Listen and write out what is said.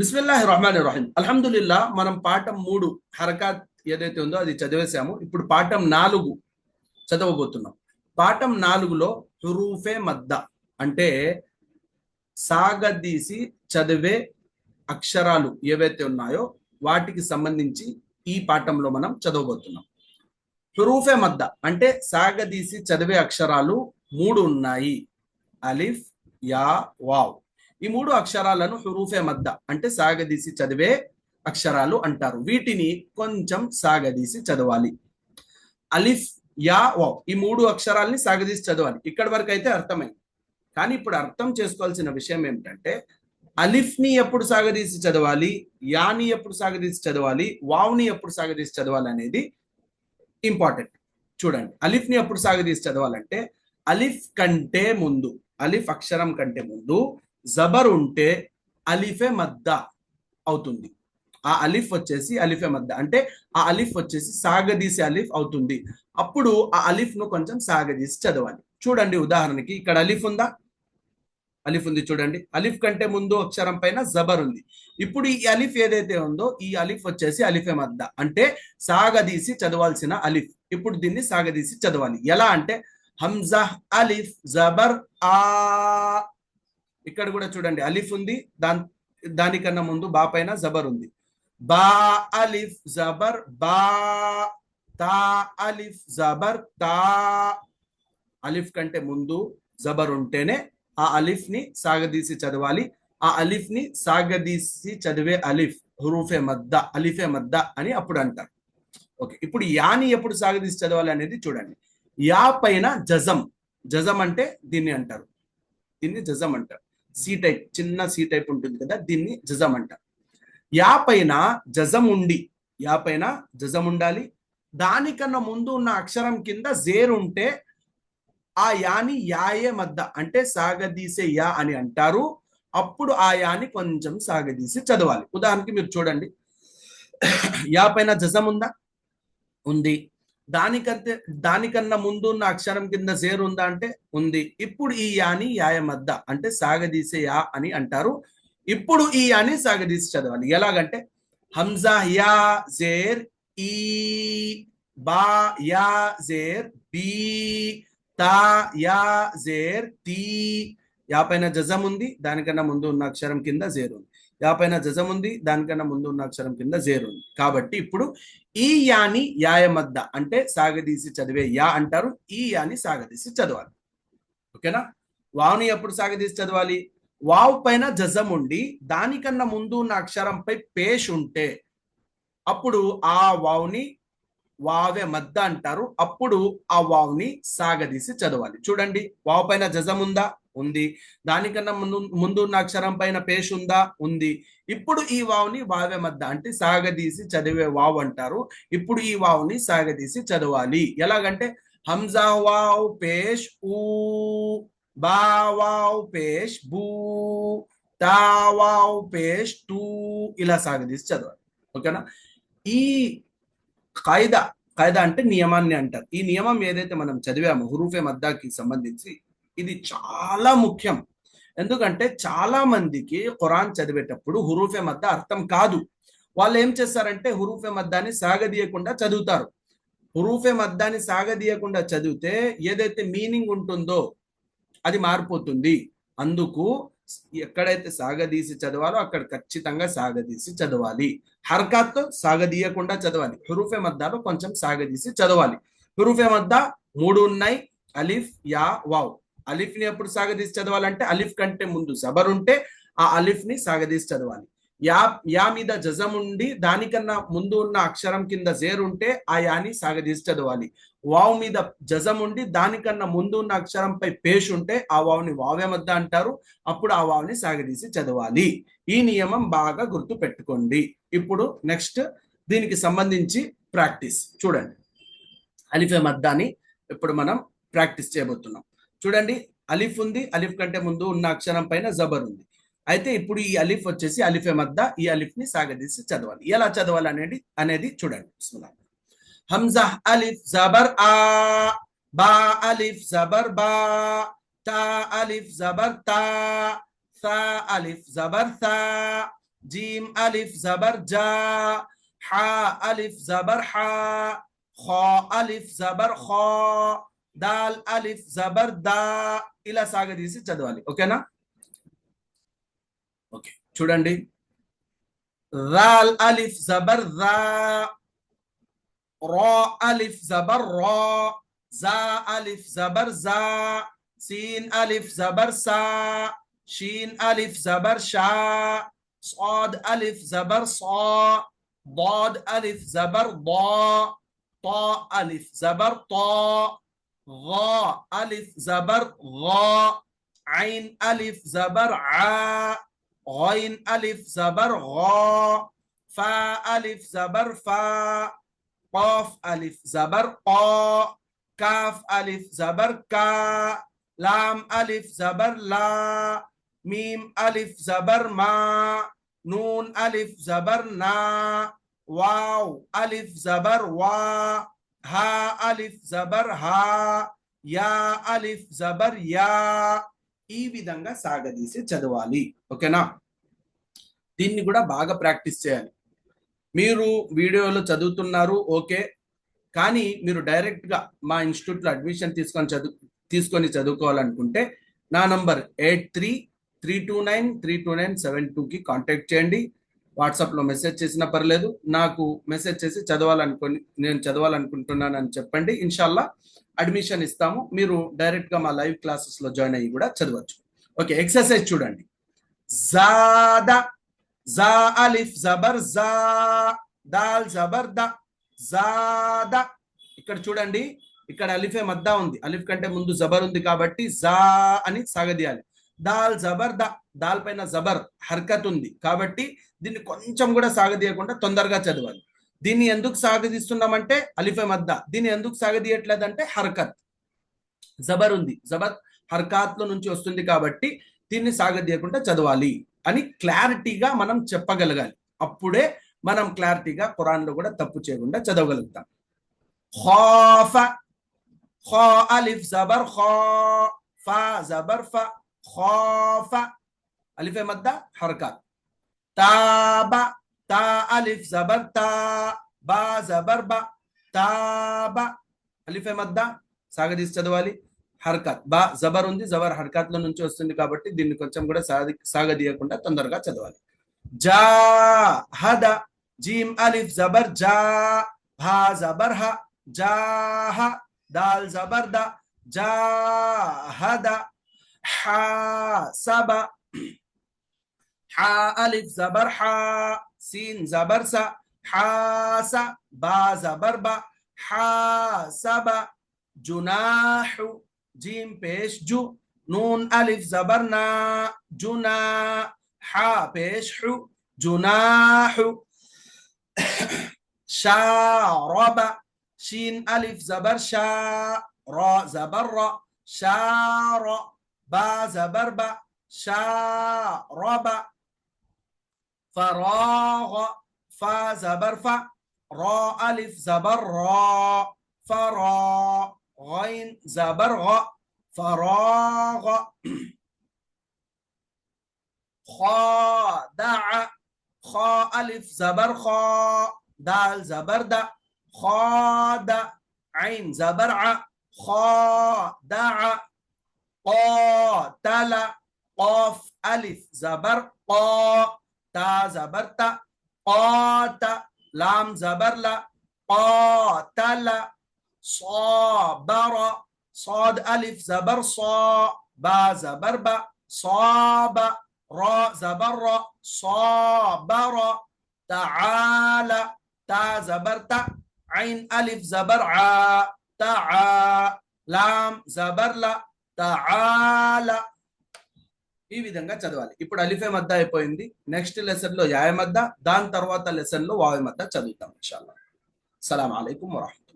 బిస్మిల్లాహి రహమాన్ రహీం అల్హమ్దుల్లా మనం పాఠం మూడు హరకాత్ ఏదైతే ఉందో అది చదివేశాము. ఇప్పుడు పాఠం నాలుగు చదవబోతున్నాం. పాఠం నాలుగులో హురూఫే మద్ద అంటే సాగదీసి చదివే అక్షరాలు ఏవైతే ఉన్నాయో వాటికి సంబంధించి ఈ పాఠంలో మనం చదవబోతున్నాం. హురూఫే మద్ద అంటే సాగదీసి చదివే అక్షరాలు మూడు ఉన్నాయి. అలిఫ్ యా వావ్. ఈ మూడు అక్షరాలను హురూఫే మద్ద అంటే సాగదీసి చదివే అక్షరాలు అంటారు. వీటిని కొంచెం సాగదీసి చదవాలి. అలిఫ్ యా వా ఈ మూడు అక్షరాలని సాగదీసి చదవాలి. ఇక్కడి వరకు అయితే అర్థమైంది. కానీ ఇప్పుడు అర్థం చేసుకోవాల్సిన విషయం ఏమిటంటే అలిఫ్ని ఎప్పుడు సాగదీసి చదవాలి యాని ఎప్పుడు సాగదీసి చదవాలి వావ్ని ఎప్పుడు సాగదీసి చదవాలి అనేది ఇంపార్టెంట్. చూడండి అలిఫ్ని ఎప్పుడు సాగదీసి చదవాలంటే అలిఫ్ కంటే ముందు అలిఫ్ అక్షరం కంటే ముందు జబర్ ఉంటే అలిఫే మద్ద అవుతుంది. ఆ అలిఫ్ వచ్చేసి అలిఫే మద్ద. అంటే ఆ అలిఫ్ వచ్చేసి సాగదీసే అలిఫ్ అవుతుంది. అప్పుడు ఆ అలిఫ్ను కొంచెం సాగదీసి చదవాలి. చూడండి ఉదాహరణకి ఇక్కడ అలిఫ్ ఉందా? అలిఫ్ ఉంది చూడండి. అలిఫ్ కంటే ముందు అక్షరం పైన జబర్ ఉంది. ఇప్పుడు ఈ అలిఫ్ ఏదైతే ఉందో ఈ అలిఫ్ వచ్చేసి అలిఫే మద్ద. అంటే సాగదీసి చదవాల్సిన అలిఫ్. ఇప్పుడు దీన్ని సాగదీసి చదవాలి. ఎలా అంటే హంజా అలిఫ్ జబర్ ఆ ఇక్కడ కూడా చూడండి అలిఫ్ ఉంది దాని దానికన్నా ముందు బా పైన జబర్ ఉంది. బా అలిఫ్ జబర్ బా తా అలిఫ్ జబర్ తా. అలిఫ్ కంటే ముందు జబర్ ఉంటేనే ఆ అలిఫ్ని సాగదీసి చదవాలి. ఆ అలిఫ్ని సాగదీసి చదివే అలిఫ్ హురూఫే మద్ద అలిఫే మద్ద అని అప్పుడు అంటారు. ఓకే ఇప్పుడు యాని ఎప్పుడు సాగదీసి చదవాలి అనేది చూడండి. యా పైన జజం జజం అంటే దీన్ని అంటారు. దీన్ని జజం అంటారు. సి టైప్ చిన్న సి టైప్ ఉంటుంది కదా దీన్ని జజం అంటారు యా పైన జజం ఉండి యా పైన జజం ఉండాలి. దానికన్నా ముందు ఉన్న అక్షరం కింద జేర్ ఉంటే ఆ యాని యాయే మద్ద అంటే సాగదీసే యా అని అంటారు. అప్పుడు ఆ యాని కొంచెం సాగదీసి చదవాలి. ఉదాహరణకి మీరు చూడండి. యా పైన జజం ఉందా? ఉంది. దానికంటే దానికన్నా ముందు ఉన్న అక్షరం కింద జేరు ఉందా అంటే ఉంది. ఇప్పుడు ఈ యాని యాయ మద్ద అంటే సాగదీసే యా అని అంటారు. ఇప్పుడు ఈ యాని సాగదీసి చదవాలి. ఎలాగంటే హంజా యా జేర్ ఈ బా యా జేర్ బి తా యా జేర్ తీ యా పైన జజం ఉంది దానికన్నా ముందు ఉన్న అక్షరం కింద జేరు ఉంది. యా పైన జజం ఉంది దానికన్నా ముందు ఉన్న అక్షరం కింద జేరు ఉంది. కాబట్టి ఇప్పుడు ఈ యాని యాయ మద్ద అంటే సాగదీసి చదివే యా అంటారు ఈ యాని సాగదీసి చదవాలి. ఓకేనా? వావుని ఎప్పుడు సాగదీసి చదవాలి? వావ్ పైన జజం ఉండి దానికన్నా ముందు ఉన్న అక్షరంపై పేష్ ఉంటే అప్పుడు ఆ వావుని వావే మద్ద అంటారు. అప్పుడు ఆ వావ్ని సాగదీసి చదవాలి. చూడండి వావ్ పైన జజం ఉందా. ఉంది దానికన్నా ముందు ముందు ఉన్న అక్షరం పైన పేష్ ఉందా ఉంది. ఇప్పుడు ఈ వావ్ని వావే మద్ద అంటే సాగదీసి చదివే వావ్ అంటారు. ఇప్పుడు ఈ వావుని సాగదీసి చదవాలి. ఎలాగంటే హంజా వావ్ పేష్ ఊ బా వావ్ పేష్ బూ తా వావ్ పేష్ టూ ఇలా సాగదీసి చదవాలి. ఓకేనా? ఈ కాయిదా కాయిదా అంటే నియమాన్ని అంటారు. ఈ నియమం ఏదైతే మనం చదివామో హురూఫే మద్దాకి సంబంధించి ఇది చాలా ముఖ్యం. ఎందుకంటే చాలా మందికి ఖురాన్ చదివేటప్పుడు హురూఫే మద్ద అర్థం కాదు. వాళ్ళు ఏం చేస్తారంటే హురూఫే మద్దాన్ని సాగదీయకుండా చదువుతారు. హురూఫే మద్దాన్ని సాగదీయకుండా చదివితే ఏదైతే మీనింగ్ ఉంటుందో అది మారిపోతుంది. అందుకు ఎక్కడైతే సాగదీసి చదవాలో అక్కడ ఖచ్చితంగా సాగదీసి చదవాలి. హర్కాత్ సాగదీయకుండా చదవాలి. హురూఫే మద్దాలో కొంచెం సాగదీసి చదవాలి. హురూఫే మద్ద? మూడు ఉన్నాయి. అలిఫ్ యా వావ్. అలిఫ్ని ఎప్పుడు సాగదీసి చదవాలంటే అలిఫ్ కంటే ముందు జబర్ ఉంటే ఆ అలిఫ్ని సాగదీసి చదవాలి. యా యా మీద జజం ఉండి దానికన్నా ముందు ఉన్న అక్షరం కింద జేర్ ఉంటే ఆ యాని సాగదీసి చదవాలి. వావ్ మీద జజం ఉండి దానికన్నా ముందు ఉన్న అక్షరంపై పేష్ ఉంటే ఆ వావ్ని వావే మద్ద అంటారు? అప్పుడు ఆ వావ్ని సాగదీసి చదవాలి. ఈ నియమం బాగా గుర్తు పెట్టుకోండి ఇప్పుడు నెక్స్ట్ దీనికి సంబంధించి ప్రాక్టీస్. చూడండి. అలిఫే మద్దాని ఇప్పుడు మనం ప్రాక్టీస్ చేయబోతున్నాం. చూడండి అలిఫ్ ఉంది అలిఫ్ కంటే ముందు ఉన్న అక్షరం పైన జబర్ ఉంది. అయితే ఇప్పుడు ఈ అలిఫ్ వచ్చేసి అలిఫే మద్ద ఈ అలిఫ్ని సాగదీసి చదవాలి. ఎలా చదవాలి అనేది అనేది చూడండి. హంజా అలిఫ్ జబర్ ఆ బా అలిఫ్ జబర్ బా తా అలిఫ్ జబర్ తా సా అలిఫ్ జబర్ సా జీమ్ అలిఫ్ జబర్ జా హా అలిఫ్ జబర్ హా ఖా అలిఫ్ జబర్ ఖా దాల్ అలిఫ్ జబర్ దా ఇలా సాగదీసి చదవాలి ఓకేనా ఓకే చూడండి రాల్ అలిఫ్ జబర్ రా రా అలిఫ్ జబర్ రా జా అలిఫ్ జబర్ జా సీన్ అలిఫ్ జబర్ సా شين ألف زبر شاء صاد ألف زبر صاء ضاد ألف زبر ضاء طاء ألف زبر طا غاء ألف زبر غاء عين ألف زبر عاء غين ألف زبر غاء فاء ألف زبر فاء قاف ألف زبر قاء كاف ألف زبر كاء لام ألف زبر لا ميم ألف زبر ما نون ألف زبر نا واو ألف زبر وا ها ألف زبر ها యా అలిఫ్ జబర్ యా ఈ విధంగా సాగదీసి చదవాలి ఓకేనా దీన్ని కూడా బాగా ప్రాక్టీస్ చేయాలి మీరు వీడియోలో చదువుతున్నారు ఓకే కానీ మీరు డైరెక్ట్ గా మా ఇన్స్టిట్యూట్ లో అడ్మిషన్ తీసుకొని చదువు తీసుకొని చదువుకోవాలనుకుంటే నా number eight three three two nine three two nine seven టూకి కాంటాక్ట్ చేయండి. వాట్సాప్లో మెసేజ్ చేసినా పర్లేదు. నాకు మెసేజ్ చేసి చదవాలనుకొని నేను చదవాలనుకుంటున్నాను అని చెప్పండి. ఇన్షాల్లా అడ్మిషన్ ఇస్తాము. మీరు డైరెక్ట్గా మా లైవ్ క్లాసెస్లో జాయిన్ అయ్యి కూడా చదవచ్చు. ఓకే ఎక్సర్సైజ్ చూడండి. జాదా జా అలిఫ్ జబర్ జా దాల్ జబర్ ద జాదా. ఇక్కడ చూడండి. ఇక్కడ అలిఫే మద్దా ఉంది. అలిఫ్ కంటే ముందు జబర్ ఉంది కాబట్టి జా అని సాగదీయాలి. దాల్ జబర్ దా దాల్ పైన జబర్ హర్కత్ ఉంది. కాబట్టి దీన్ని కొంచెం కూడా సాగదీయకుండా తొందరగా చదవాలి. దీన్ని ఎందుకు సాగదీస్తున్నామంటే అలిఫే మద్ద. దీన్ని ఎందుకు సాగదీయట్లేదంటే హర్కత్. జబర్ ఉంది. జబర్ హర్కాత్ల నుంచి వస్తుంది కాబట్టి దీన్ని సాగదీయకుండా చదవాలి అని క్లారిటీగా మనం చెప్పగలగాలి. అప్పుడే మనం క్లారిటీగా ఖురాన్లో కూడా తప్పు చేయకుండా చదవగలుగుతాం. ఖాఫ ఖా అలిఫ్ జబర్ ఖా ఫా జబర్ ఫ خاف. అలిఫే మద్ద حركات. تاب తా అలిఫ్ జబర్ తా బా زبر با. تاب. అలిఫే మద్ద సాగదీసి చదవాలి హర్కత్ బా జబర్ ఉంది. జబర్ హర్కత్లో నుంచి వస్తుంది కాబట్టి దీన్ని కొంచెం కూడా సాగి సాగదీయకుండా తొందరగా చదవాలి జా హద జీమ్ అలిఫ్ జబర్ జా భా జబర్ హ జా హ దాల్ జబర్ ద జా హద ح حاسب ح ألف زبر ح سين زبر س ح س با زبر با. ح حاسب جناح جيم بيش جو. نون ألف زبرنا جنا. ح بيش حو. جناح. شارب شين ألف زبر شا. را زبر شار با زبر با شارب فراغ فا زبر فا را ألف زبر را فرا غين زبر غ فراغ خادع خا ألف زبر خا دال زبر دا خاد عين زبر ع خادع قاتل قاف ألف زبر قا تا زبر تا قات لام زبر لا قاتل صابر صاد ألف زبر صا با زبر با صاب را زبر را صابر تعالى تا زبر عين ألف زبر ع تعا لام زبر لا తాల ఈ విధంగా చదవాలి. ఇప్పుడు అలిఫే మద్ద అయిపోయింది. నెక్స్ట్ లెసన్లో యాయ మద్ద దాని తర్వాత లెసన్లో వాయ మద్ద చదువుతాం ఇన్షాల్లా అసలాం అలైకుం వరహమతు